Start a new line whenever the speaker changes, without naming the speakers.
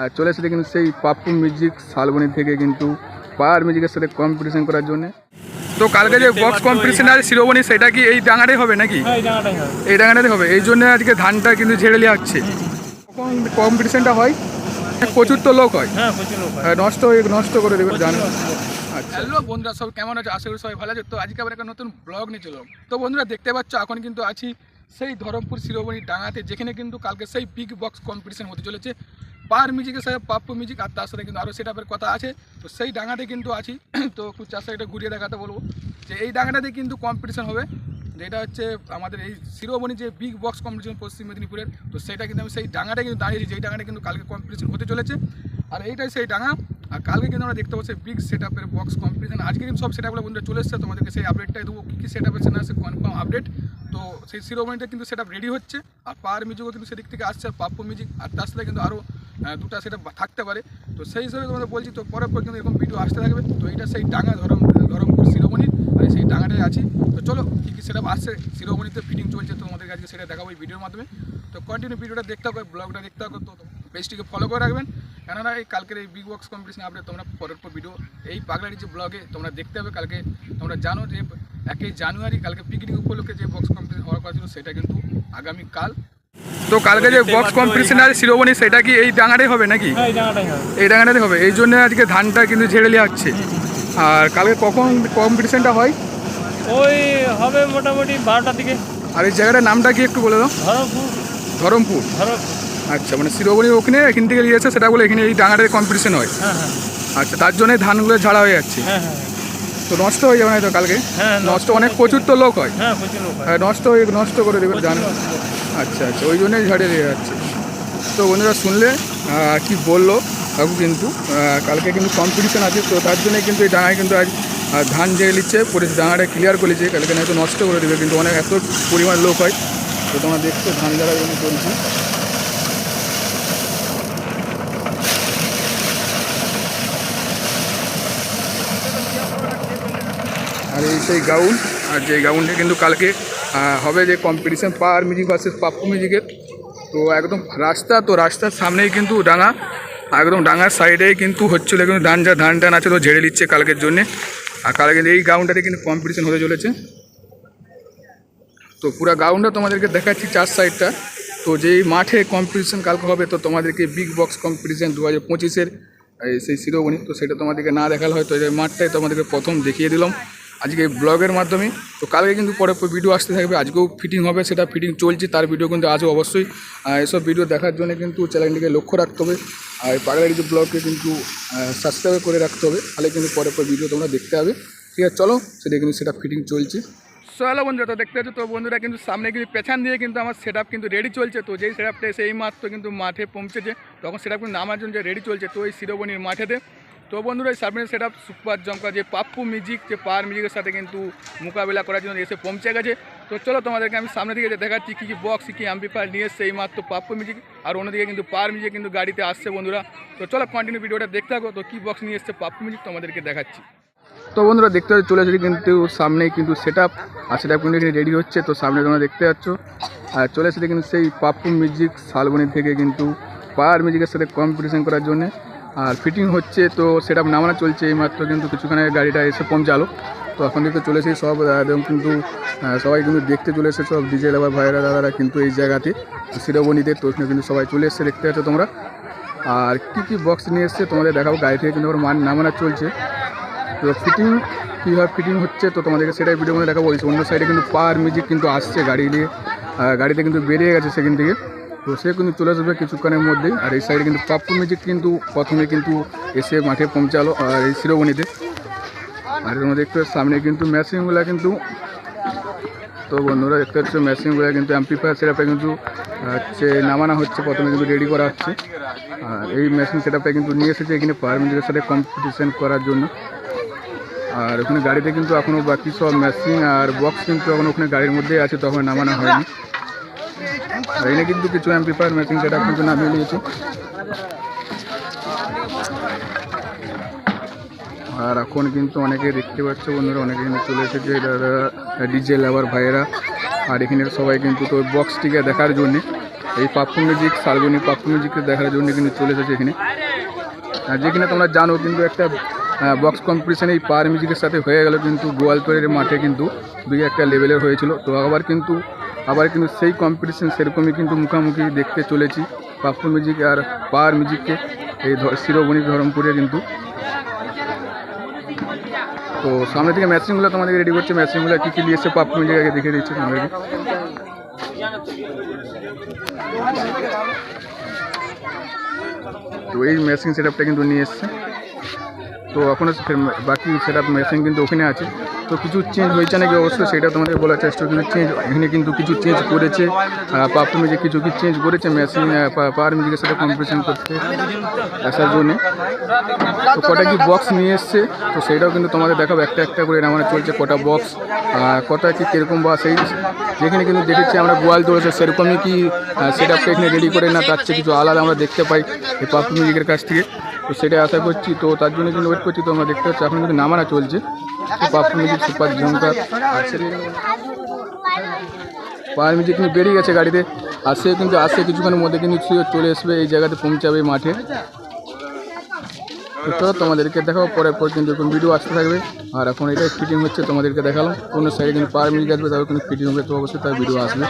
আর চলে এসেছে কিন্তু সেই পাপ্পু মিউজিক শালবনি থেকে কিন্তু পাওয়ার মিউজিকের সাথে কম্পিটিশন করার জন্য। তো কালকে যে বক্স কম্পিটিশন আছে শিরোমণি সেটা কি এই ডাঙাটাই হবে নাকি?
হ্যাঁ এই জায়গাটাই হবে।
এই ডাঙাটাই হবে। এই জন্য আজকে ধানটা কিন্তু ঝেড়ে নেওয়া হচ্ছে। কখন কম্পিটিশনটা হয় প্রচুর তো লোক হয়।
হ্যাঁ হয়।
আর নষ্ট হয়ে নষ্ট করে দেবে জানো। আচ্ছা। হ্যালো বন্ধুরা সব কেমন আছে? আশা করি সবাই ভালো আছে। তো আজকে আবার একটা নতুন ব্লগ নিয়ে চলো। তো বন্ধুরা দেখতে পাচ্ছ এখন কিন্তু আছি সেই ধরমপুর শিরোমণি ডাঙাতে যেখানে কিন্তু কালকে সেই বিগ বক্স কম্পিটিশন হতে চলেছে। পার মিউজিকের সাথে পাপ্পু মিউজিক আর তার সাথে কিন্তু আরও সেটাপের কথা আছে। তো সেই ডাঙাতে কিন্তু আছি। তো একটু চার সাইডে ঘুরিয়ে দেখাতে বলব। যে এই ডাঙাটাতে কিন্তু কম্পিটিশন হবে। যেটা হচ্ছে আমাদের এই শিরোমণি যে বিগ বক্স কম্পিটিশন পশ্চিম মেদিনীপুরের, তো সেটা কিন্তু আমি সেই ডাঙাটা কিন্তু দাঁড়িয়েছি। যেই ডাঙাটা কিন্তু কালকে কম্পিটিশন হতে চলেছে। আর এইটাই সেই ডাঙা আর কালকে কিন্তু আমরা দেখতে পাচ্ছি বিগ সেট আপের বক্স কম্পিটিশন আজকে কিন্তু সব সেট আপগুলো বন্ধুরা চলে এসছে। তোমাদেরকে সেই আপডেটটাই দেবো। কী কী সেট আপ এসে না সে কনফার্ম আপডেট তো সেই শিরোমণিটা কিন্তু সেট আপ রেডি হচ্ছে। আর পাওয়ার মিউজিকও কিন্তু সেদিক থেকে আসছে। আর পাপ্পু মিউজিক আর তার সাথে কিন্তু আরও দুটা সেটা থাকতে পারে। তো সেই হিসাবে তোমাদের বলছি, তো পরের পর কিন্তু এরকম ভিডিও আসতে থাকবে। তো এইটা সেই ডাঙা ধরম ধরমপুর শিরোমণি, আর সেই ডাঙাটাই আছি। তো চলো কী কী সেট আসছে। শিরোমণিতে ফিটিং চলছে তোমাদের আজকে সেটা দেখাবো এই ভিডিওর মাধ্যমে। তো কন্টিনিউ ভিডিওটা দেখতে হবে ব্লগটা দেখতে হবে তো পেজটিকে ফলো করে রাখবেন। কেননা এই কালকের এই বিগ বক্স কম্পিটিশন আপডেট তোমরা পরের পর ভিডিও এই পাগলারি যে ব্লগে তোমরা দেখতে হবে কালকে। তোমরা জানো যে একই জানুয়ারি, কালকে পিকনিক উপলক্ষে যে বক্স কম্পিটিশন হওয়ার কথা ছিল, সেটা কিন্তু আগামীকাল তো কালকে যে বক্স কম্পিটিশন আছে শিরোমণি সেটা কি এই ডাঙাটাই হবে নাকি?
হ্যাঁ এই জায়গাটাই হবে।
এই ডাঙাটাই হবে এই জন্য আজকে ধানটা কিন্তু ঝেড়ে নেওয়া হচ্ছে আর কালকে কখন কম্পিটিশনটা হয়?
ওই হবে মোটামুটি বারোটার দিকে।
আর এই জায়গাটার নামটা কি একটু বলে দাও?
ধরমপুর।
আচ্ছা মানে শিরোমণি ওখানে এখান থেকে নিয়েছে সেটা বলে এখানে এই ডাঙাটার কম্পিটিশন হয়।
হ্যাঁ হ্যাঁ।
আচ্ছা তার জন্য ধানগুলো ঝাড়া হয়ে যাচ্ছে।
হ্যাঁ হ্যাঁ।
তো নষ্ট হয়ে যাবে না তো কালকে?
হ্যাঁ
নষ্ট অনেক প্রচুর তো লোক হয়।
হ্যাঁ প্রচুর লোক হ্যাঁ,
নষ্ট হয়ে নষ্ট করে দেবে জানো।
প্রচুর লোক হয়।
আচ্ছা আচ্ছা ওই জন্যই ঝাড়িয়ে দিয়ে যাচ্ছে। তো বন্ধুরা শুনলে কি বলল কাকু কিন্তু কালকে কিন্তু কম্পিটিশন আছে তো তার জন্য কিন্তু এই ডাঙায় কিন্তু আজ ধান জেগে নিচ্ছে পরে ডাঙাটা ক্লিয়ার করে দিচ্ছে কালকে নয়তো নষ্ট করে দেবে কিন্তু অনেক এত পরিমাণ লোক হয়। তো তোমরা দেখছ ধান জন্য চলছে। আর এই সেই গাউন, আর যে গাউনটা কিন্তু কালকে হবে যে competition power music versus Pappu মিউজিকের তো একদম রাস্তা, তো রাস্তার সামনেই কিন্তু ডাঙা একদম ডাঙার সাইডেই কিন্তু হচ্ছিল কিন্তু ধান যা ধান টান আছে তো ঝেড়ে নিচ্ছে কালকের জন্যে। আর কালকে কিন্তু এই গাউনটাতে কিন্তু কম্পিটিশন হতে চলেছে। তো পুরো গাউনটা তোমাদেরকে দেখাচ্ছি চার সাইডটা তো যেই মাঠে কম্পিটিশন কালকে হবে, তো তোমাদেরকে বিগ বক্স কম্পিটিশন দু হাজার পঁচিশের সেই শিরোমণি, তো সেটা তোমাদেরকে না দেখালে এই মাঠটাই তোমাদেরকে প্রথম দেখিয়ে দিলাম। আজকে ব্লগের মাধ্যমে। তো কালকে কিন্তু পরে ভিডিও আসতে থাকবে। আজকেও ফিটিং হবে, সেটা ফিটিং চলছে, তার ভিডিও কিন্তু আজও অবশ্যই। এসব ভিডিও দেখার জন্য কিন্তু চ্যানেলটিকে লক্ষ্য রাখতে হবে। আর পাগলারি যে ব্লগকে কিন্তু সাবস্ক্রাইব করে রাখতে হবে। তাহলে কিন্তু পরে পর ভিডিও তোমরা দেখতে হবে ঠিক আছে, চলো, সেটা কিন্তু, সেটা ফিটিং চলছে। হ্যালো বন্ধুরা, তো দেখতে পাচ্ছ তো বন্ধুরা কিন্তু সামনে কিন্তু পেছন দিয়ে কিন্তু আমার সেট কিন্তু রেডি চলছে। তো যেই সেট আপটা এসে এই মাত্র কিন্তু মাঠে পৌঁছেছে। তখন সেটা কিন্তু নামার জন্য রেডি চলছে, তো এই শিরোবনির মাঠেতে। তো বন্ধুরা, এই সামনের সেট আপ সুপার জমকা যে পাপ্পু মিউজিক যে পাওয়ার মিউজিকের সাথে কিন্তু মোকাবিলা করার জন্য এসে পৌঁছে গেছে। তো চলো তোমাদেরকে আমি সামনে দিকে দেখাচ্ছি কী কী বক্স কী অ্যাম্পিফায়ার নিয়ে এসছে এই মাত্র পাপ্পু মিউজিক আর অন্যদিকে কিন্তু পাওয়ার মিউজিক কিন্তু গাড়িতে আসছে বন্ধুরা। তো চলো কন্টিনিউ ভিডিওটা দেখতে থাকো। তো কী বক্স নিয়ে এসছে পাপ্পু মিউজিক তোমাদেরকে দেখাচ্ছি। তো বন্ধুরা, দেখতে পাচ্ছ, চলে এসেছি কিন্তু সামনেই কিন্তু সেট আপ আর সেট আপ কিন্তু রেডি হচ্ছে, তো সামনে তোমরা দেখতে পাচ্ছ। আর চলে এসেছে কিন্তু সেই পাপ্পু মিউজিক শালবনি থেকে কিন্তু পাওয়ার মিউজিকের সাথে কম্পিটিশন করার জন্য। আর ফিটিং হচ্ছে তো সেট নামানো চলছে এই মাত্র কিন্তু কিছুক্ষণে গাড়িটা এসে পৌঁছালো তো এখন কিন্তু চলে এসেছি সব একদম কিন্তু সবাই কিন্তু দেখতে চলে এসেছে, সব ডিজে লেবার ভাইরা দাদারা কিন্তু এই জায়গাতে। শিরোবনিতে তো কিন্তু সবাই চলে এসেছে, দেখতে পাচ্ছ তোমরা। আর কী কী বক্স নিয়ে এসছে তোমাদের দেখাবো, গাড়ি থেকে কিন্তু আবার মান নামানো চলছে। তো ফিটিং কীভাবে ফিটিং হচ্ছে তো তোমাদেরকে সেটাই ভিডিও মধ্যে দেখাবো। অন্য সাইডে কিন্তু পাওয়ার মিউজিক কিন্তু আসছে গাড়ি নিয়ে গাড়িতে কিন্তু বেরিয়ে গেছে সেখান থেকে। তো সে কিন্তু চলে আসবে কিছুক্ষণের মধ্যেই। আর এই সাইডে কিন্তু পাপ্পু মিউজিক কিন্তু প্রথমে কিন্তু এসে মাঠে পৌঁছালো, আর এই শিরোমণিতে। আর তোমরা মধ্যে একটু সামনে কিন্তু মেশিনগুলো কিন্তু তো বন্ধুরা, দেখতে পাচ্ছ মেশিনগুলো কিন্তু অ্যাম্পিফায়ার সেটআপটা কিন্তু, হচ্ছে নামানো হচ্ছে, প্রথমে কিন্তু রেডি করা হচ্ছে। আর এই মেশিন সেটআপটা কিন্তু নিয়ে এসেছে এখানে পাওয়ার মিউজিকের সাথে কম্পিটিশান করার জন্য। আর ওখানে গাড়িতে কিন্তু এখনও বাকি সব মেশিন আর বক্স কিন্তু এখন ওখানে গাড়ির মধ্যেই আছে, তখন নামানো হয়নি। এখানে কিন্তু কিছু এমপি অ্যাম্পিফায়ার মেশিন সেটআপ কিন্তু নামিয়ে নিয়েছে। আর এখন কিন্তু অনেকে দেখতে পাচ্ছ বন্ধুরা, অনেকে কিন্তু চলে এসেছে। ডিজে লাভার ভাইয়েরা। আর এখানে সবাই কিন্তু তো বক্সটিকে দেখার জন্যে, এই পাপ্পু মিউজিক মিউজিককে দেখার জন্য কিন্তু চলে এসেছে এখানে। আর যেখানে তোমরা জানো কিন্তু একটা বক্স কম্পিটিশন এই পাওয়ার মিউজিকের সাথে হয়ে গেল কিন্তু গোয়ালতরের মাঠে কিন্তু দুই একটা লেভেলের হয়েছিল। তো আবার কিন্তু আবার কিন্তু সেই কম্পিটিশন সেরকমই কিন্তু মুখামুখি দেখতে চলেছি। পাপ্পু মিউজিক আর পাওয়ার মিউজিককে এই শিরোমণি ধরমপুরে কিন্তু। তো সামনে থেকে ম্যাচিংগুলো তোমাদেরকে রেডি করছে। ম্যাচিংগুলো কী কী নিয়ে এসছে পাপ্পু মিউজিক আগে দেখে দিচ্ছে তোমাদেরকে তো এই মেশিন সেট কিন্তু নিয়ে এসছে। তো এখনও বাকি সেট আপ মেশিন কিন্তু ওখানে আছে। তো কিছু চেঞ্জ হয়েছে নাকি অবশ্যই সেটা তোমাদের বলার চেষ্টা কিন্তু চেঞ্জ এখানে কিন্তু কিছু চেঞ্জ করেছে। পাপ্পু মিউজিক কিছু কি চেঞ্জ করেছে? মেশিন পাওয়ার মিউজিকের সাথে কম্পিটিশন করতে আসার জন্য। তো কটা কি বক্স নিয়ে এসছে? তো সেটাও কিন্তু তোমাদের দেখাবো। একটা একটা করে নামানো চলছে কটা বক্স কটা কি কীরকম বা সেই যেখানে কিন্তু দেখেছি আমরা গোয়াল তুলেছে সেরকমই কি সেট আপটা এখানে রেডি করে না, তার চেয়ে কিছু আলাদা আমরা দেখতে পাই এই পাপ্পু মিউজিকের কাছ থেকে। তো সেটা আশা করছি। তো তার জন্য কিন্তু ওয়েট করছি। তো আমরা দেখতে পাচ্ছি, এখন কিন্তু নামানো চলছে। তো Pappu music super Jhankar power music কিন্তু বেরিয়ে গেছে গাড়িতে। আর সে কিন্তু আসছে কিছুক্ষণের মধ্যে কিন্তু চলে আসবে এই জায়গাতে, পৌঁছাবে মাঠে। তোমাদেরকে দেখাবো পরে পর কিন্তু এরকম ভিডিও আসতে থাকবে। আর এখন এটাই ফিটিং হচ্ছে, তোমাদেরকে দেখালাম। কোনো সাইডে কিন্তু পাওয়ার মিউজিক আসবে তারপর কিন্তু ফিটিং হবে, তো অবশ্যই তার ভিডিও আসবে।